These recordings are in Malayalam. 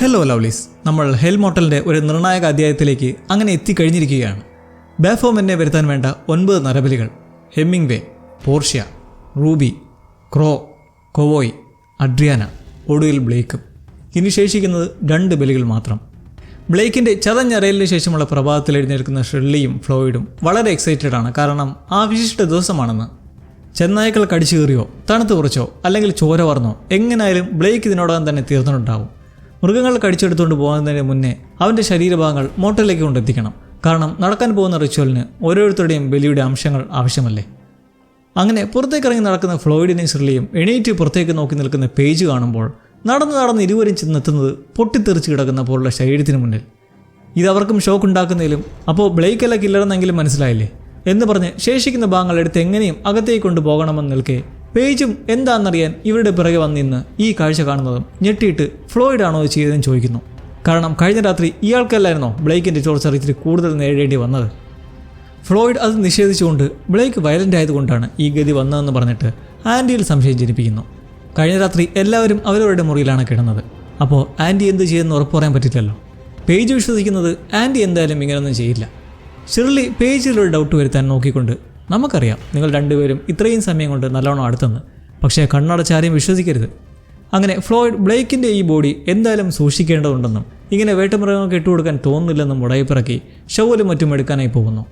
ഹലോ ലവ്ലീസ് നമ്മൾ ഹെൽ മോട്ടലിന്റെ ഒരു നിർണായക അധ്യായത്തിലേക്ക് അങ്ങനെ എത്തിക്കഴിഞ്ഞിരിക്കുകയാണ്. ബാഫോമെന്നെ വരുത്താൻ വേണ്ട ഒൻപത് നരബലികൾ. Hemingway Portia Ruby Crow കൊവോയ് അഡ്രിയാന ഒടുവിൽ ബ്ലേക്കും ഇനി ശേഷിക്കുന്നത് രണ്ട് ബലികൾ മാത്രം. ബ്ലേക്കിന്റെ ചതഞ്ഞറയലിന് ശേഷമുള്ള പ്രഭാതത്തിൽ എഴുന്നേൽക്കുന്ന ഷെർലിയും ഫ്ലോയിഡും വളരെ എക്സൈറ്റഡ് ആണ്. കാരണം ആ വിശിഷ്ട ദിവസമാണെന്ന്. ചെന്നായ്ക്കൾ കടിച്ചു കീറിയോ തണുത്ത് കുറച്ചോ അല്ലെങ്കിൽ ചോര വർന്നോ എങ്ങനായാലും ബ്ലേക്ക് ഇതിനോടകം തന്നെ തീർന്നിട്ടുണ്ടാവും. മൃഗങ്ങൾ കടിച്ചെടുത്തുകൊണ്ട് പോകുന്നതിന് മുന്നേ അവന്റെ ശരീരഭാഗങ്ങൾ മോട്ടലിലേക്ക് കൊണ്ടെത്തിക്കണം. കാരണം നടക്കാൻ പോകുന്ന റിച്വലിന് ഓരോരുത്തരുടെയും ബലിയുടെ അംശങ്ങൾ ആവശ്യമല്ലേ? അങ്ങനെ പുറത്തേക്ക് ഇറങ്ങി നടക്കുന്ന ഫ്ലോയിഡിനെയും ഷിർലിയും എണീറ്റ് പുറത്തേക്ക് നോക്കി നിൽക്കുന്ന പേജ് കാണുമ്പോൾ നടന്ന് നടന്ന് ഇരുവരും ചെന്നെത്തുന്നത് പൊട്ടിത്തെറിച്ച് കിടക്കുന്ന പോലുള്ള ശരീരത്തിന് മുന്നിൽ. ഇത് അവർക്കും ഷോക്ക് ഉണ്ടാക്കുന്നതിലും അപ്പോൾ ബ്ലേക്കല്ല കില്ലറെന്നെങ്കിലും മനസ്സിലായില്ലേ? എന്ന് പറഞ്ഞ് ശേഷിക്കുന്ന ഭാഗങ്ങൾ എടുത്ത് എങ്ങനെയും അകത്തേക്ക് കൊണ്ടുപോകണമെന്ന് നിൽക്കെ പേജും എന്താണെന്നറിയാൻ ഇവരുടെ പിറകെ വന്നിന്ന് ഈ കാഴ്ച കാണുന്നതും ഞെട്ടിയിട്ട് ഫ്ലോയിഡ് ആണോ ചെയ്തതെന്ന് ചോദിക്കുന്നു. കാരണം കഴിഞ്ഞ രാത്രി ഇയാൾക്കല്ലായിരുന്നോ ബ്ലേക്കിന്റെ ചോർച്ച ഇത്തിരി കൂടുതൽ നേരിടേണ്ടി വന്നത്? ഫ്ലോയിഡ് അത് നിഷേധിച്ചുകൊണ്ട് ബ്ലേക്ക് വയലന്റ് ആയതുകൊണ്ടാണ് ഈ ഗതി വന്നതെന്ന് പറഞ്ഞിട്ട് ആന്റിയിൽ സംശയം ജനിപ്പിക്കുന്നു. കഴിഞ്ഞ രാത്രി എല്ലാവരും അവരവരുടെ മുറിയിലാണ് കിടന്നത്. അപ്പോൾ ആന്റി എന്ത് ചെയ്യുമെന്ന് ഉറപ്പ് പറയാൻ പറ്റില്ലല്ലോ? പേജ് വിശ്വസിക്കുന്നത് ആന്റി എന്തായാലും ഇങ്ങനെയൊന്നും ചെയ്യില്ല. ഷിർലി പേജിലൊരു ഡൗട്ട് വരുത്താൻ നോക്കിക്കൊണ്ട് നമുക്കറിയാം നിങ്ങൾ രണ്ടുപേരും ഇത്രയും സമയം കൊണ്ട് നല്ലോണം അടുത്തെന്ന് പക്ഷേ കണ്ണടച്ച് ആരെയും വിശ്വസിക്കരുത്. അങ്ങനെ ഫ്ലോയിഡ് ബ്ലേക്കിന്റെ ഈ ബോഡി എന്തായാലും സൂക്ഷിക്കേണ്ടതുണ്ടെന്നും ഇങ്ങനെ വേട്ടമൃഗങ്ങൾക്ക് ഇട്ടുകൊടുക്കാൻ തോന്നുന്നില്ലെന്നും ഉടയപ്പിറക്കി ഷവലും മറ്റും എടുക്കാനായി പോകുന്നു.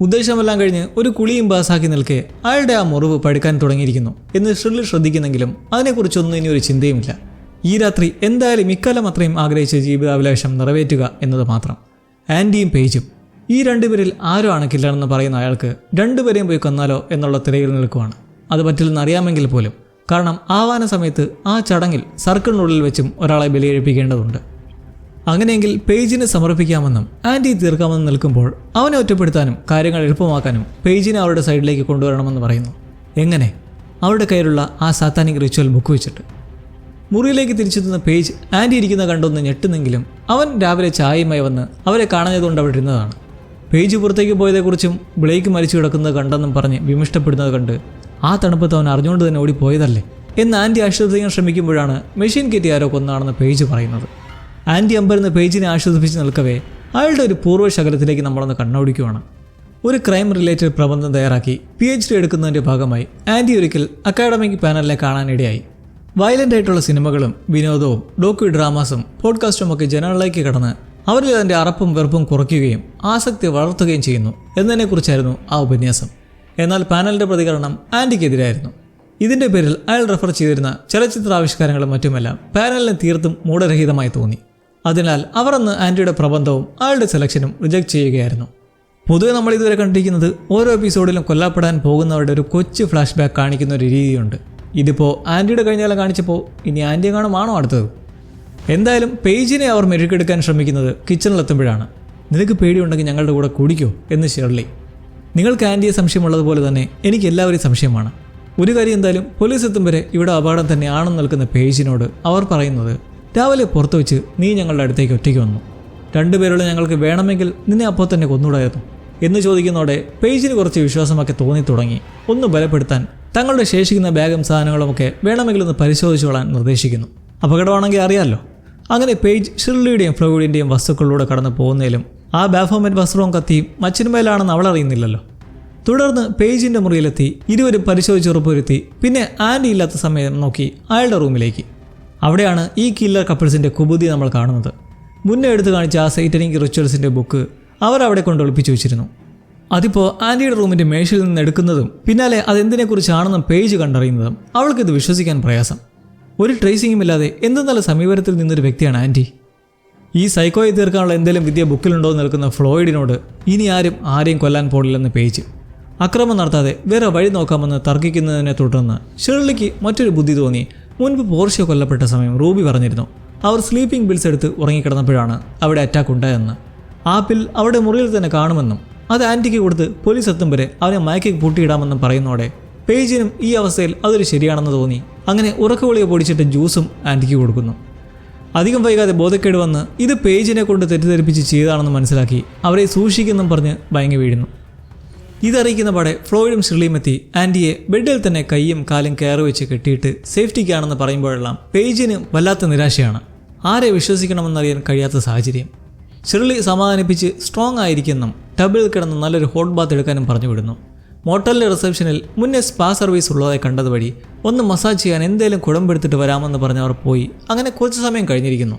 ഉദ്ദേശമെല്ലാം കഴിഞ്ഞ് ഒരു കുളിയും പാസാക്കി നിൽക്കെ അയാളുടെ ആ മുറിവ് പഴുക്കാൻ തുടങ്ങിയിരിക്കുന്നു എന്ന് ഷ്രില്ലിൽ ശ്രദ്ധിക്കുന്നെങ്കിലും അതിനെക്കുറിച്ചൊന്നും ഇനി ഒരു ചിന്തയുമില്ല. ഈ രാത്രി എന്തായാലും ഇക്കാലം അത്രയും ആഗ്രഹിച്ച ജീവിതാഭിലാഷം നിറവേറ്റുക എന്നത് മാത്രം. ആന്റിയും പേജും ഈ രണ്ടുപേരിൽ ആരോ ആണ് കില്ലറെന്ന് പറയുന്ന അയാൾക്ക് രണ്ടുപേരെയും പോയി കൊന്നാലോ എന്നുള്ള തിരയിൽ നിൽക്കുവാണ്. അത് പറ്റില്ലെന്ന് അറിയാമെങ്കിൽ പോലും. കാരണം ആവാന സമയത്ത് ആ ചടങ്ങിൽ സർക്കിളിനുള്ളിൽ വെച്ചും ഒരാളെ ബലിയെഴുപ്പിക്കേണ്ടതുണ്ട്. അങ്ങനെയെങ്കിൽ പേജിന് സമർപ്പിക്കാമെന്നും ആന്റി തീർക്കാമെന്നും നിൽക്കുമ്പോൾ അവനെ ഒറ്റപ്പെടുത്താനും കാര്യങ്ങൾ എളുപ്പമാക്കാനും പേജിനെ അവരുടെ സൈഡിലേക്ക് കൊണ്ടുവരണമെന്ന് പറയുന്നു. എങ്ങനെ? അവരുടെ കയ്യിലുള്ള ആ സാത്താനിക് റിച്വൽ ബുക്ക് വെച്ചിട്ട്. മുറിയിലേക്ക് തിരിച്ചെത്തുന്ന പേജ് ആന്റി ഇരിക്കുന്ന കണ്ടൊന്ന് ഞെട്ടുന്നെങ്കിലും അവൻ രാവിലെ ചായയുമായി വന്ന് അവരെ കാണാഞ്ഞതുകൊണ്ട് അവിടെ ഇരുന്നതാണ്. പേജ് പുറത്തേക്ക് പോയതേക്കുറിച്ചും ബ്ലേക്ക് മരിച്ചു കിടക്കുന്നത് കണ്ടെന്നും പറഞ്ഞ് വിമിഷ്ടപ്പെടുന്നത് കണ്ട് ആ തണുപ്പത്ത് അവൻ അറിഞ്ഞുകൊണ്ട് തന്നെ ഓടിപ്പോയതല്ലേ? എന്ന് ആന്റി ആശ്വസിക്കാൻ ശ്രമിക്കുമ്പോഴാണ് മെഷീൻ കയറ്റി ആരോ കൊന്നാണെന്ന് പേജ് പറയുന്നത്. ആന്റി അമ്പരുന്ന പേജിനെ ആശ്വസിപ്പിച്ച് നിൽക്കവേ അയാളുടെ ഒരു പൂർവ ശകലത്തിലേക്ക് നമ്മളൊന്ന് കണ്ണോടിക്കുവാണ്. ഒരു ക്രൈം റിലേറ്റഡ് പ്രബന്ധം തയ്യാറാക്കി പി എച്ച് ഡി എടുക്കുന്നതിന്റെ ഭാഗമായി ആന്റി ഒരിക്കൽ അക്കാഡമിക് പാനലിനെ കാണാനിടയായി. വയലന്റ് ആയിട്ടുള്ള സിനിമകളും വിനോദവും ഡോക്യു ഡ്രാമാസും പോഡ്കാസ്റ്റും ഒക്കെ ജനങ്ങളിലേക്ക് കടന്ന് അവരിൽ അതിന്റെ അറപ്പും വെറുപ്പും കുറയ്ക്കുകയും ആസക്തി വളർത്തുകയും ചെയ്യുന്നു എന്നതിനെക്കുറിച്ചായിരുന്നു ആ ഉപന്യാസം. എന്നാൽ പാനലിന്റെ പ്രതികരണം ആന്റിക്കെതിരായിരുന്നു ഇതിന്റെ പേരിൽ അയാൾ റെഫർ ചെയ്തിരുന്ന ചലച്ചിത്രാവിഷ്കാരങ്ങളും മറ്റുമെല്ലാം പാനലിന് തീർത്തും മൂടരഹിതമായി തോന്നി. അതിനാൽ അവർ അന്ന് ആന്റിയുടെ പ്രബന്ധവും അയാളുടെ സെലക്ഷനും റിജക്ട് ചെയ്യുകയായിരുന്നു. പൊതുവെ നമ്മൾ ഇതുവരെ കണ്ടിരിക്കുന്നത് ഓരോ എപ്പിസോഡിലും കൊല്ലപ്പെടാൻ പോകുന്നവരുടെ ഒരു കൊച്ചു ഫ്ലാഷ് ബാക്ക് കാണിക്കുന്ന ഒരു രീതിയുണ്ട്. ഇതിപ്പോൾ ആന്റിയുടെ കഴിഞ്ഞാലും കാണിച്ചപ്പോൾ ഇനി ആന്റിയെ കാണുമാണോ അടുത്തത്? എന്തായാലും പേജിനെ അവർ മെരുക്കെടുക്കാൻ ശ്രമിക്കുന്നത് കിച്ചണിലെത്തുമ്പോഴാണ് നിനക്ക് പേടിയുണ്ടെങ്കിൽ ഞങ്ങളുടെ കൂടെ കുടിക്കോ എന്ന് ഷെർലി. നിങ്ങൾക്ക് ആന്റിയെ സംശയമുള്ളതുപോലെ തന്നെ എനിക്ക് എല്ലാവരെയും സംശയമാണ്. ഒരു കാര്യം എന്തായാലും പോലീസ് എത്തും വരെ ഇവിടെ അപകടം തന്നെയാണെന്ന് നിൽക്കുന്ന പേജിനോട് അവർ പറയുന്നത് രാവിലെ പുറത്തു വെച്ച് നീ ഞങ്ങളുടെ അടുത്തേക്ക് ഒറ്റയ്ക്ക് വന്നു. രണ്ടുപേരുള്ള ഞങ്ങൾക്ക് വേണമെങ്കിൽ നിന്നെ അപ്പോൾ തന്നെ കൊന്നുകൂടായിരുന്നു എന്ന് ചോദിക്കുന്നതോടെ പേജിന് കുറച്ച് വിശ്വാസമൊക്കെ തോന്നി തുടങ്ങി. ഒന്ന് ബലപ്പെടുത്താൻ തങ്ങളുടെ ശേഷിക്കുന്ന ബാഗും സാധനങ്ങളുമൊക്കെ വേണമെങ്കിൽ ഒന്ന് പരിശോധിച്ചോളാൻ നിർദ്ദേശിക്കുന്നു. അപകടമാണെങ്കിൽ അറിയാമല്ലോ അങ്ങനെ പേജ് ഷിർലിയുടെയും ഫ്ലോയിഡിന്റെയും വസ്തുക്കളിലൂടെ കടന്നു പോകുന്നതിലും ആ ബാഫോമെറ്റ് വസ്ത്രവും കത്തിയും മച്ചിന്മേലാണെന്ന് അവൾ അറിയുന്നില്ലല്ലോ. തുടർന്ന് പേജിന്റെ മുറിയിലെത്തി ഇരുവരും പരിശോധിച്ച് ഉറപ്പുവരുത്തി പിന്നെ ആന്റി ഇല്ലാത്ത സമയം നോക്കി അയാളുടെ റൂമിലേക്ക്. അവിടെയാണ് ഈ കില്ലർ കപ്പിൾസിന്റെ കുബുദ്ധി നമ്മൾ കാണുന്നത്. മുന്നേ എടുത്തു കാണിച്ച ആ സൈറ്റനിക് റിച്വൽസിന്റെ ബുക്ക് അവർ അവിടെ കൊണ്ട് ഒളിപ്പിച്ചു വെച്ചിരുന്നു. അതിപ്പോൾ ആന്റിയുടെ റൂമിന്റെ മേശയിൽ നിന്ന് എടുക്കുന്നതും പിന്നാലെ അതെന്തിനെക്കുറിച്ചാണെന്നും പേജ് കണ്ടറിയുന്നതും അവൾക്കിത് വിശ്വസിക്കാൻ പ്രയാസം. ഒരു ട്രേസിങ്ങും ഇല്ലാതെ എന്ത് നല്ല സമീപനത്തിൽ നിന്നൊരു വ്യക്തിയാണ് ആന്റി ഈ സൈക്കോയെ തീർക്കാനുള്ള എന്തെങ്കിലും വിദ്യ ബുക്കിലുണ്ടോ എന്ന് നിൽക്കുന്ന ഫ്ലോയിഡിനോട് ഇനി ആരും ആരെയും കൊല്ലാൻ പോടില്ലെന്ന് പേജ് അക്രമം നടത്താതെ വേറെ വഴി നോക്കാമെന്ന് തർക്കിക്കുന്നതിനെ തുടർന്ന് ഷെർലിക്ക് മറ്റൊരു ബുദ്ധി തോന്നി. മുൻപ് പോർഷ്യ കൊല്ലപ്പെട്ട സമയം റൂബി പറഞ്ഞിരുന്നു. അവർ സ്ലീപ്പിംഗ് ബിൽസ് എടുത്ത് ഉറങ്ങിക്കിടന്നപ്പോഴാണ് അവിടെ അറ്റാക്ക് ഉണ്ടായെന്ന്. ആ പിൽ അവിടെ മുറിയിൽ തന്നെ കാണുമെന്നും അത് ആന്റിക്ക് കൊടുത്ത് പോലീസ് എത്തും വരെ അവനെ മയക്കി പൂട്ടിയിടാമെന്നും പറയുന്നതോടെ പേജിനും ഈ അവസ്ഥയിൽ അതൊരു ശരിയാണെന്ന് തോന്നി. അങ്ങനെ ഉറക്കഗുളിക പൊടിച്ചിട്ട് ജ്യൂസും ആന്റിക്ക് കൊടുക്കുന്നു. അധികം വൈകാതെ ബോധക്കേട് വന്ന് ഇത് പേജിനെ കൊണ്ട് തെറ്റിദ്ധരിപ്പിച്ച് ചെയ്താണെന്ന് മനസ്സിലാക്കി അവരെ സൂക്ഷിക്കുന്നും പറഞ്ഞ് ഭയങ്കി വീഴുന്നു. ഇതറിയിക്കുന്ന പാടെ ഫ്ലോയിഡും ഷിർലിയും എത്തി ആന്റിയെ ബെഡിൽ തന്നെ കൈയും കാലും കയറി വെച്ച് കെട്ടിയിട്ട് സേഫ്റ്റിക്കാണെന്ന് പറയുമ്പോഴെല്ലാം പേജിന് വല്ലാത്ത നിരാശയാണ്. ആരെ വിശ്വസിക്കണമെന്നറിയാൻ കഴിയാത്ത സാഹചര്യം. ഷിർലി സമാധാനിപ്പിച്ച് സ്ട്രോങ് ആയിരിക്കുന്നും ടബിൽ കിടന്ന് നല്ലൊരു ഹോട്ട് ബാത്ത് എടുക്കാനും പറഞ്ഞു വിടുന്നു. മോട്ടലിലെ റിസപ്ഷനിൽ മുന്നേ സ്പാ സർവീസ് ഉള്ളതായി കണ്ടത് വഴി ഒന്ന് മസാജ് ചെയ്യാൻ എന്തേലും കുടമ്പെടുത്തിട്ട് വരാമെന്ന് പറഞ്ഞ് അവർ പോയി. അങ്ങനെ കുറച്ച് സമയം കഴിഞ്ഞിരിക്കുന്നു.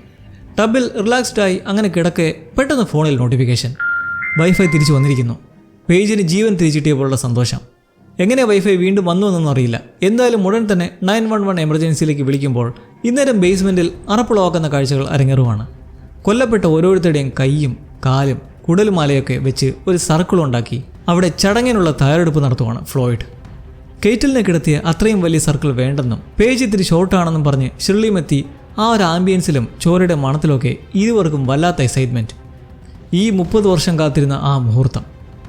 ടബിൽ റിലാക്സ്ഡ് ആയി അങ്ങനെ കിടക്കെ പെട്ടെന്ന് ഫോണിൽ നോട്ടിഫിക്കേഷൻ. വൈഫൈ തിരിച്ചു വന്നിരിക്കുന്നു. പേജിന് ജീവൻ തിരിച്ചിട്ടിയപ്പോഴുള്ള സന്തോഷം. എങ്ങനെ വൈഫൈ വീണ്ടും വന്നു എന്നൊന്നും അറിയില്ല. എന്തായാലും ഉടൻ തന്നെ നയൻ വൺ വൺ എമർജൻസിയിലേക്ക് വിളിക്കുമ്പോൾ ഇന്നേരം ബേസ്മെന്റിൽ അറപ്പുളവാക്കുന്ന കാഴ്ചകൾ അരങ്ങേറുവാണ്. കൊല്ലപ്പെട്ട ഓരോരുത്തരുടെയും കൈയും കാലും കുടലുമാലയൊക്കെ വെച്ച് ഒരു സർക്കിൾ ഉണ്ടാക്കി. അവിടെ ചടങ്ങിനുള്ള തയ്യാറെടുപ്പ് നടത്തുവാണ് ഫ്ലോയിഡ്. കേറ്റലിനെ കിടത്തിയ അത്രയും വലിയ സർക്കിൾ വേണ്ടെന്നും പേജ് ഇത്തിരി ഷോർട്ടാണെന്നും പറഞ്ഞ് ഷിർലിമെത്തി ആ ഒരു ആംബിയൻസിലും ചോരയുടെ മണത്തിലൊക്കെ ഇരുവർക്കും വല്ലാത്ത എക്സൈറ്റ്മെന്റ് ഈ മുപ്പത് വർഷം കാത്തിരുന്ന ആ മുഹൂർത്തം.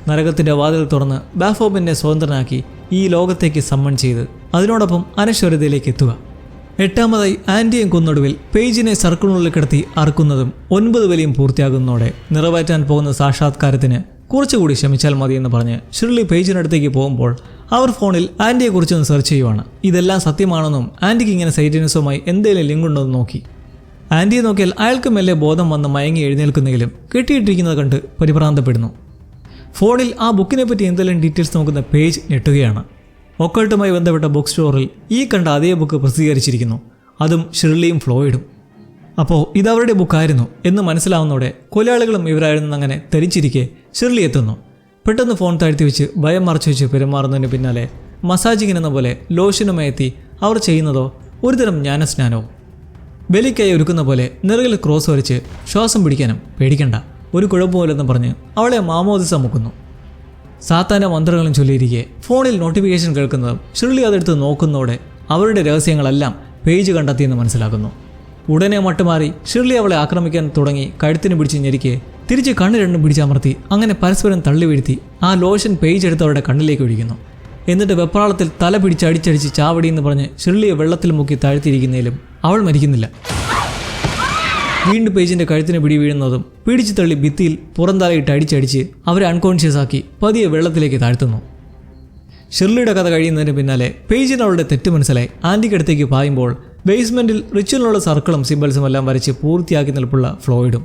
നരകത്തിന്റെ വാതിൽ തുറന്ന് ബാഫോബിനെ സ്വതന്ത്രനാക്കി ഈ ലോകത്തേക്ക് സമ്മൺ ചെയ്ത് അതിനോടൊപ്പം അനശ്വരതയിലേക്ക് എത്തുക. എട്ടാമതായി ആന്റിയും കുന്നൊടുവിൽ പേജിനെ സർക്കിളിനുള്ളിൽ കിടത്തി അറുക്കുന്നതും ഒൻപത് വലിയും പൂർത്തിയാകുന്നതോടെ നിറവേറ്റാൻ പോകുന്ന സാക്ഷാത്കാരത്തിന് കുറച്ചുകൂടി ക്ഷമിച്ചാൽ എന്ന് പറഞ്ഞ് ഷിർലി പേജിനടുത്തേക്ക് പോകുമ്പോൾ അവർ ഫോണിൽ ആന്റിയെക്കുറിച്ചൊന്ന് സെർച്ച് ചെയ്യുവാണ്. ഇതെല്ലാം സത്യമാണെന്നും ആന്റിക്ക് ഇങ്ങനെ സൈറ്റിനസുമായി എന്തെങ്കിലും ലിങ്ക് ഉണ്ടോ എന്ന് നോക്കി. ആന്റിയെ നോക്കിയാൽ അയാൾക്ക് മെല്ലെ ബോധം വന്ന് മയങ്ങി എഴുന്നേൽക്കുന്നെങ്കിലും കെട്ടിയിട്ടിരിക്കുന്നത് കണ്ട് പരിഭ്രാന്തപ്പെടുന്നു. ഫോണിൽ ആ ബുക്കിനെ പറ്റി എന്തെല്ലാം ഡീറ്റെയിൽസ് നോക്കുന്ന പേജ് ഞെട്ടുകയാണ്. ഒക്കൾട്ടുമായി ബന്ധപ്പെട്ട ബുക്ക് സ്റ്റോറിൽ ഈ കണ്ട അതേ ബുക്ക് പ്രസിദ്ധീകരിച്ചിരിക്കുന്നു. അതും ഷിർലിയും ഫ്ലോയിഡും. അപ്പോൾ ഇതവരുടെ ബുക്കായിരുന്നു എന്ന് മനസ്സിലാവുന്നതോടെ കൊലയാളികളും ഇവരായിരുന്നു അങ്ങനെ തെരിച്ചിരിക്കെ ഷിർലി എത്തുന്നു. പെട്ടെന്ന് ഫോൺ താഴ്ത്തി വെച്ച് ഭയം മറച്ചു വെച്ച് പെരുമാറുന്നതിന് പിന്നാലെ മസാജിങ്ങിന് എന്ന പോലെ ലോഷനുമായി എത്തി അവർ ചെയ്യുന്നതോ ഒരുതരം ജ്ഞാനസ്നാനവും. ബലിക്കായി ഒരുക്കുന്ന പോലെ നിറകിൽ ക്രോസ് വരച്ച് ശ്വാസം പിടിക്കാനും പേടിക്കണ്ട. ഒരു കുഴപ്പമില്ലെന്ന് പറഞ്ഞ് അവളെ മാമോദിസ മുക്കുന്നു. സാത്താന്റെ മന്ത്രങ്ങളും ചൊല്ലിയിരിക്കെ ഫോണിൽ നോട്ടിഫിക്കേഷൻ കേൾക്കുന്നതും ഷിർലി അതെടുത്ത് നോക്കുന്നതോടെ അവരുടെ രഹസ്യങ്ങളെല്ലാം പേജ് കണ്ടെത്തിയെന്ന് മനസ്സിലാക്കുന്നു. ഉടനെ മട്ടുമാറി ഷിർലി അവളെ ആക്രമിക്കാൻ തുടങ്ങി. കഴുത്തിന് പിടിച്ച് ഞെരിക്കെ. തിരിച്ച് കണ്ണ് രണ്ടും പിടിച്ചമർത്തി അങ്ങനെ പരസ്പരം തള്ളി വീഴ്ത്തി. ആ ലോഷൻ പേജ് എടുത്ത് അവരുടെ കണ്ണിലേക്ക് ഒഴിക്കുന്നു. എന്നിട്ട് വെപ്രാളത്തിൽ തല പിടിച്ച് അടിച്ചടിച്ച് ചാവടി എന്ന് പറഞ്ഞ് ഷിർലിയെ വെള്ളത്തിൽ മുക്കി താഴ്ത്തിയിരിക്കുന്നതിലും അവൾ മരിക്കുന്നില്ല. വീണ്ടും പേജിന്റെ കഴുത്തിന് പിടി വീഴുന്നതും പിടിച്ചു തള്ളി ഭിത്തിയിൽ പുറന്തലയിട്ട് അടിച്ചടിച്ച് അവരെ അൺകോൺഷ്യസ് ആക്കി പതിയെ വെള്ളത്തിലേക്ക് താഴ്ത്തുന്നു. ഷിർലിയുടെ കഥ കഴിയുന്നതിന് പിന്നാലെ പേജിന് അവളുടെ തെറ്റ് മനസ്സിലായി. ആന്റിക്കടുത്തേക്ക് പായുമ്പോൾ ബേസ്മെന്റിൽ റിച്വലിനുള്ള സർക്കിളും സിമ്പിൾസും എല്ലാം വരച്ച് പൂർത്തിയാക്കി നിൽപ്പുള്ള ഫ്ലോയിഡും.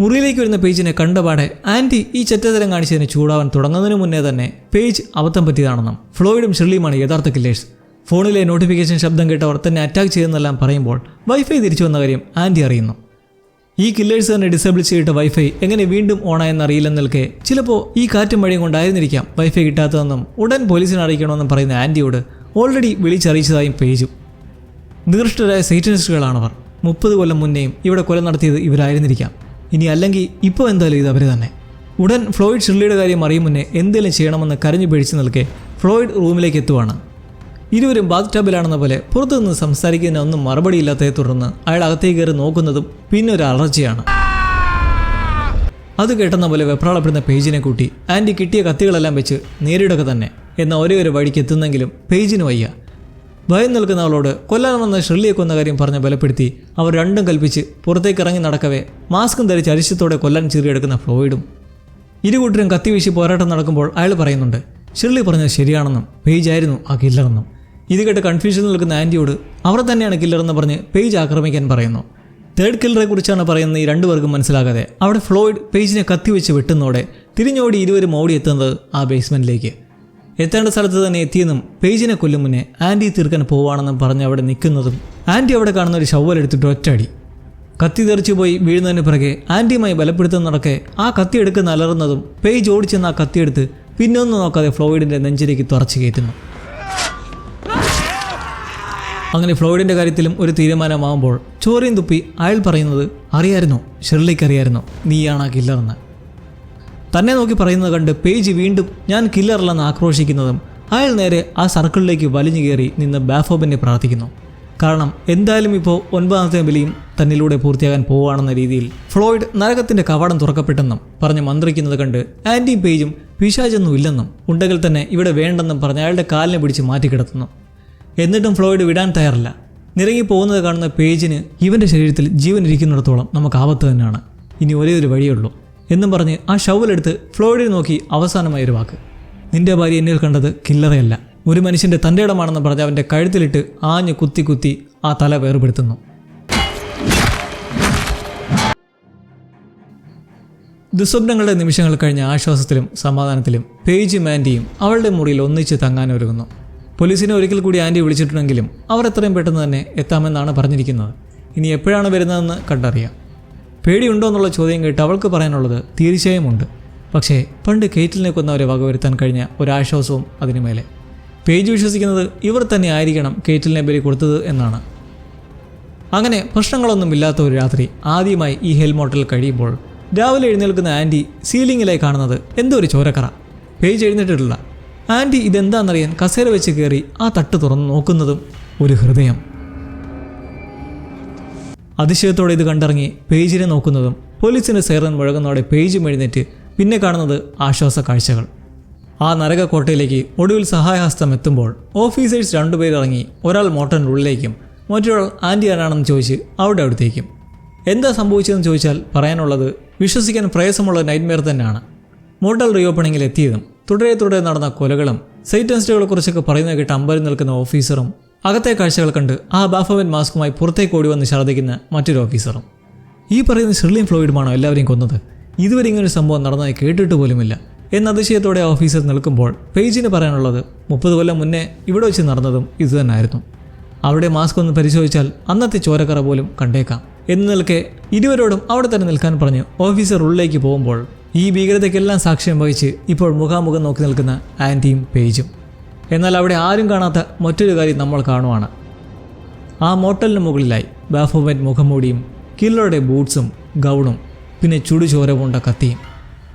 മുറിയിലേക്ക് വരുന്ന പേജിനെ കണ്ടപാടെ ആന്റി ഈ ചെറ്റതരം കാണിച്ചതിന് ചൂടാവാൻ തുടങ്ങുന്നതിന് മുന്നേ തന്നെ പേജ് അബദ്ധം പറ്റിയതാണെന്നും ഫ്ലോയിഡും ഷിർലിയുമാണ് യഥാർത്ഥ കില്ലേഴ്സ് ഫോണിലെ നോട്ടിഫിക്കേഷൻ ശബ്ദം കേട്ടവർ തന്നെ അറ്റാക്ക് ചെയ്തെന്നെല്ലാം പറയുമ്പോൾ വൈഫൈ തിരിച്ചു വന്ന കാര്യം ആന്റി അറിയുന്നു. ഈ കില്ലേഴ്സ് തന്നെ ഡിസേബിൾ ചെയ്തിട്ട് വൈഫൈ എങ്ങനെ വീണ്ടും ഓണായെന്ന് അറിയില്ലെന്ന് നിൽക്കെ ചിലപ്പോൾ ഈ കാറ്റും മഴയും കൊണ്ടായിരുന്നിരിക്കാം വൈഫൈ കിട്ടാത്തതെന്നും ഉടൻ പോലീസിനെ അറിയിക്കണമെന്നും പറയുന്ന ആന്റിയോട് ഓൾറെഡി വിളിച്ചറിയിച്ചതായും പേജും. നികൃഷ്ടരായ സൈറ്റനിസ്റ്റുകളാണവർ. മുപ്പത് കൊല്ലം മുന്നേയും ഇവിടെ കൊല നടത്തിയത് ഇവരായിരുന്നിരിക്കാം. ഇനി അല്ലെങ്കിൽ ഇപ്പോൾ എന്തായാലും ഇത് അവർ തന്നെ. ഉടൻ ഫ്ലോയിഡ് ഷിർലിയുടെ കാര്യം അറിയും മുന്നേ എന്തെങ്കിലും ചെയ്യണമെന്ന് കരഞ്ഞു പേടിച്ച് നിൽക്കെ ഫ്ലോയിഡ് റൂമിലേക്ക് എത്തുവാണ്. ഇരുവരും ബാത്ത് ടബിലാണെന്ന പോലെ പുറത്തുനിന്ന് സംസാരിക്കുന്ന ഒന്നും മറുപടിയില്ലാത്തതിനെ തുടർന്ന് അയാൾ അകത്തേക്ക് കയറി നോക്കുന്നതും പിന്നെ ഒരു അലർച്ചയാണ് അത് കേട്ടെന്ന പോലെ വെപ്രാളപ്പെടുന്ന പേജിനെ കൂട്ടി ആന്റി കിട്ടിയ കത്തികളെല്ലാം വെച്ച് നേരിടുക തന്നെ എന്ന ഒരേ ഒരു വഴിക്ക് എത്തുന്നെങ്കിലും പേജിന് വയ്യ. ഭയം നിൽക്കുന്ന അവളോട് കൊല്ലാൻ വന്ന കൊന്ന കാര്യം പറഞ്ഞ് ബലപ്പെടുത്തി അവർ രണ്ടും കൽപ്പിച്ച് പുറത്തേക്ക് ഇറങ്ങി നടക്കവേ മാസ്കും ധരിച്ച് അരിശത്തോടെ കൊല്ലാൻ ചീറിയെടുക്കുന്ന ഫ്ലോയിഡും. ഇരുകൂട്ടരും കത്തി വീശി പോരാട്ടം നടക്കുമ്പോൾ അയാൾ പറയുന്നുണ്ട് ഷിർലി പറഞ്ഞത് ശരിയാണെന്നും പേജായിരുന്നു ആ കില്ലറെന്നും ഇത് കേട്ട് കൺഫ്യൂഷൻ നിൽക്കുന്ന ആന്റിയോട് അവർ തന്നെയാണ് കില്ലർ എന്ന് പറഞ്ഞ് പേജ് ആക്രമിക്കാൻ പറയുന്നു തേർഡ് കില്ലറെ കുറിച്ചാണ് പറയുന്നത് ഈ രണ്ടു രണ്ടുപേർക്കും മനസ്സിലാകാതെ. അവിടെ ഫ്ലോയിഡ് പേജിനെ കത്തിവെച്ച് വെട്ടുന്നതോടെ തിരിഞ്ഞോടി ഇരുവരും ഓടിയെത്തുന്നത് ആ ബേസ്മെന്റിലേക്ക് എത്തേണ്ട സ്ഥലത്ത് തന്നെ എത്തിയെന്നും പേജിനെ കൊല്ലും മുന്നേ ആന്റി തീർക്കാൻ പോവാണെന്നും പറഞ്ഞ് അവിടെ നിൽക്കുന്നതും ആന്റി അവിടെ കാണുന്ന ഒരു ഷവലെടുത്തിട്ട് ഒറ്റയടി. കത്തി തെറിച്ചു പോയി വീഴുന്നതിന് പിറകെ ആന്റിയുമായി ബലപ്പെടുത്തുന്ന നടക്കെ ആ കത്തി എടുക്കുന്ന അലറുന്നതും പേജ് ഓടിച്ചെന്ന് ആ കത്തിയെടുത്ത് പിന്നൊന്നും നോക്കാതെ ഫ്ലോയിഡിന്റെ നെഞ്ചിലേക്ക് തുറച്ചു കയറ്റുന്നു. അങ്ങനെ ഫ്ലോയിഡിന്റെ കാര്യത്തിലും ഒരു തീരുമാനമാവുമ്പോൾ ചോറിയും തുപ്പി അയാൾ പറയുന്നത് അറിയായിരുന്നു ഷെർലിക്ക് അറിയായിരുന്നു നീയാണ് ആ കില്ലറെന്ന്. തന്നെ നോക്കി പറയുന്നത് കണ്ട് പേജ് വീണ്ടും ഞാൻ കില്ലറല്ലെന്ന് ആക്രോശിക്കുന്നതും അയാൾ നേരെ ആ സർക്കിളിലേക്ക് വലിഞ്ഞു കയറി നിന്ന് ബാഫോബിനെ പ്രാർത്ഥിക്കുന്നു. കാരണം എന്തായാലും ഇപ്പോൾ ഒൻപതാമത്തെ ബലിയും തന്നിലൂടെ പൂർത്തിയാകാൻ പോവുകയാണെന്ന രീതിയിൽ ഫ്ലോയിഡ് നരകത്തിന്റെ കവാടം തുറക്കപ്പെട്ടെന്നും പറഞ്ഞ് മന്ത്രിക്കുന്നത് കണ്ട് ആന്റി പേജും പിശാചൊന്നും ഇല്ലെന്നും ഉണ്ടെങ്കിൽ തന്നെ ഇവിടെ വേണ്ടെന്നും പറഞ്ഞ് അയാളുടെ കാലിനെ പിടിച്ച് മാറ്റിക്കിടത്തുന്നു. എന്നിട്ടും ഫ്ലോയിഡ് വിടാൻ തയ്യാറില്ല. നിറങ്ങി പോകുന്നത് കാണുന്ന പേജിന് ഇവന്റെ ശരീരത്തിൽ ജീവൻ ഇരിക്കുന്നിടത്തോളം നമുക്ക് ആപത്ത് തന്നെയാണ്. ഇനി ഒരേ ഒരു വഴിയുള്ളൂ എന്നും പറഞ്ഞ് ആ ഷവലെടുത്ത് ഫ്ലോയിഡിൽ നോക്കി അവസാനമായ ഒരു വാക്ക്. നിന്റെ ഭാര്യ എന്നിൽ കണ്ടത് കില്ലറയല്ല. ഒരു മനുഷ്യന്റെ തന്റെ ഇടമാണെന്ന് പറഞ്ഞ് അവന്റെ കഴുത്തിലിട്ട് ആഞ്ഞ് കുത്തി കുത്തി ആ തല വേർപെടുത്തുന്നു. ദുസ്വപ്നങ്ങളുടെ നിമിഷങ്ങൾ കഴിഞ്ഞ ആശ്വാസത്തിലും സമാധാനത്തിലും പേജ് മാൻഡിയും അവളുടെ മുറിയിൽ ഒന്നിച്ച് തങ്ങാനൊരുങ്ങുന്നു. പോലീസിനെ ഒരിക്കൽ കൂടി ആന്റി വിളിച്ചിട്ടുണ്ടെങ്കിലും അവർ എത്രയും പെട്ടെന്ന് തന്നെ എത്താമെന്നാണ് പറഞ്ഞിരിക്കുന്നത്. ഇനി എപ്പോഴാണ് വരുന്നതെന്ന് കണ്ടറിയാം. പേടിയുണ്ടോ എന്നുള്ള ചോദ്യം കേട്ട് അവൾക്ക് പറയാനുള്ളത് തീർച്ചയായും ഉണ്ട് പക്ഷേ പണ്ട് കേറ്റിലിനെ കൊന്നവരെ വകവരുത്താൻ കഴിഞ്ഞ ഒരാശ്വാസവും അതിനു മേലെ. പേജ് വിശ്വസിക്കുന്നത് ഇവർ തന്നെ ആയിരിക്കണം കേറ്റിലിനെ ബലി കൊടുത്തത് എന്നാണ്. അങ്ങനെ പ്രശ്നങ്ങളൊന്നും ഇല്ലാത്ത ഒരു രാത്രി ആദ്യമായി ഈ ഹെൽമോട്ടിൽ കഴിയുമ്പോൾ രാവിലെ എഴുന്നേൽക്കുന്ന ആന്റി സീലിങ്ങിലായി കാണുന്നത് എന്തോ ഒരു ചോരക്കറ. പേജ് എഴുന്നേറ്റിട്ടില്ല. ആന്റി ഇതെന്താണെന്നറിയാൻ കസേര വെച്ച് കയറി ആ തട്ട് തുറന്ന് നോക്കുന്നതും ഒരു ഹൃദയം. അതിശയത്തോടെ ഇത് കണ്ടിറങ്ങി പേജിനെ നോക്കുന്നതും പോലീസിന്റെ സൈറൻ മുഴങ്ങുന്നതോടെ പേജ് എഴുന്നേറ്റ് പിന്നെ കാണുന്നത് ആശ്വാസ കാഴ്ചകൾ. ആ നരകക്കോട്ടയിലേക്ക് ഒടുവിൽ സഹായഹസ്തം എത്തുമ്പോൾ ഓഫീസേഴ്സ് രണ്ടുപേരിറങ്ങി ഒരാൾ മോട്ടറിന്റെ ഉള്ളിലേക്കും മറ്റൊരാൾ ആന്റി ആരാണെന്ന് ചോദിച്ച് അവിടെ അടുത്തേക്കും. എന്താ സംഭവിച്ചതെന്ന് ചോദിച്ചാൽ പറയാനുള്ളത് വിശ്വസിക്കാൻ പ്രയാസമുള്ള നൈറ്റ്മെയർ തന്നെയാണ്. മോട്ടൽ റീ ഓപ്പണിങ്ങിൽ എത്തിയതും തുടരെ തുടരെ നടന്ന കൊലകളും സൈറ്റൻസ്റ്റുകളെ കുറിച്ചൊക്കെ പറയുന്നത് കേട്ട് അമ്പരം നിൽക്കുന്ന ഓഫീസറും അകത്തെ കാഴ്ചകൾ കണ്ട് ആ ബാഫവൻ മാസ്കുമായി പുറത്തേക്ക് ഓടി വന്ന് ഛർദ്ദിക്കുന്ന മറ്റൊരു ഓഫീസറും. ഈ പറയുന്ന ഷെർലിൻ ഫ്ലോയിഡുമാണോ എല്ലാവരെയും കൊന്നത്? ഇതുവരെ ഇങ്ങനൊരു സംഭവം നടന്നതായി കേട്ടിട്ട് പോലുമില്ല. എന്ന അതിശയത്തോടെ ഓഫീസർ നിൽക്കുമ്പോൾ പേജിന് പറയാനുള്ളത് മുപ്പത് കൊല്ലം മുന്നേ ഇവിടെ വെച്ച് നടന്നതും ഇതുതന്നെയായിരുന്നു അവിടെ മാസ്ക് ഒന്ന് പരിശോധിച്ചാൽ അന്നത്തെ ചോരക്കറ പോലും കണ്ടേക്കാം. എന്ന് നിൽക്കെ ഇരുവരോടും അവിടെ തന്നെ നിൽക്കാൻ പറഞ്ഞ് ഓഫീസർ ഉള്ളിലേക്ക് പോകുമ്പോൾ ഈ ഭീകരതയ്ക്കെല്ലാം സാക്ഷ്യം വഹിച്ച് ഇപ്പോൾ മുഖാമുഖം നോക്കി നിൽക്കുന്ന ആന്റിയും പേജും. എന്നാൽ അവിടെ ആരും കാണാത്ത മറ്റൊരു കാര്യം നമ്മൾ കാണുവാണ്. ആ മോട്ടലിന് മുകളിലായി ബാഫോമെന്റ് മുഖംമൂടിയും കില്ലറുടെ ബൂട്ട്സും ഗൗണും പിന്നെ ചുടുചോര കത്തിയും.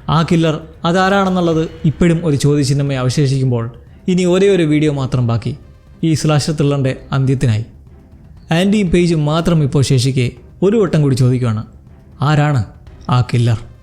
ആ കില്ലർ അതാരാണെന്നുള്ളത് ഇപ്പോഴും ഒരു ചോദ്യചിഹ്നമായി അവശേഷിക്കുമ്പോൾ ഇനി ഒരേ ഒരു വീഡിയോ മാത്രം ബാക്കി. ഈ സ്ലാഷർ ത്രില്ലറിന്റെ അന്ത്യത്തിനായി. ആന്റിയും പേജും മാത്രം ഇപ്പോൾ ശേഷിക്കെ ഒരു വട്ടം കൂടി ചോദിക്കുകയാണ് ആരാണ് ആ കില്ലർ?